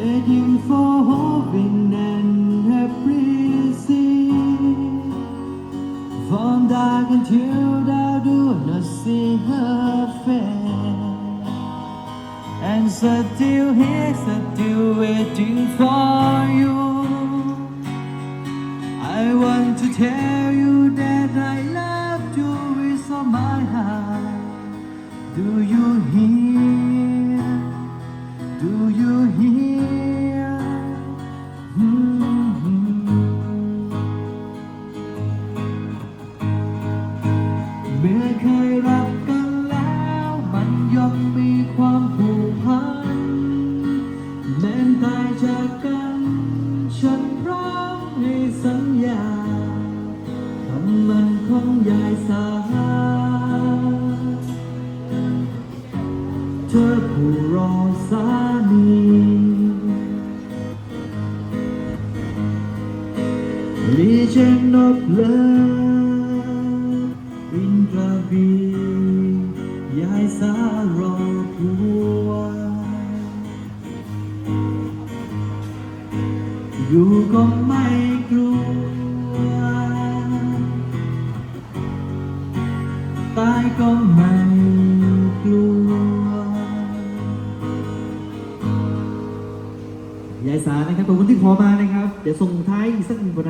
waiting for wind and her breezy. From dark until I do not see her face. And still here, still waiting for you. I want to tell you that I love you with all my heart. Do you hear? Do you hear? เมื่อเคยรักกันแล้วมันย่อมมีความผูกพันแม้ตายจากกัน ฉันพร้อมให้สัญญาคำมันของยายสาเธอผู้รอสามี Legend of love บียายสารอผัว อยู่ก็ไม่กลัว ตายก็ไม่กลัวยายสานะครับขอบคุณที่ขอมานะครับ เดี๋ยวส่งท้ายอีกสักหนึ่งผลงาน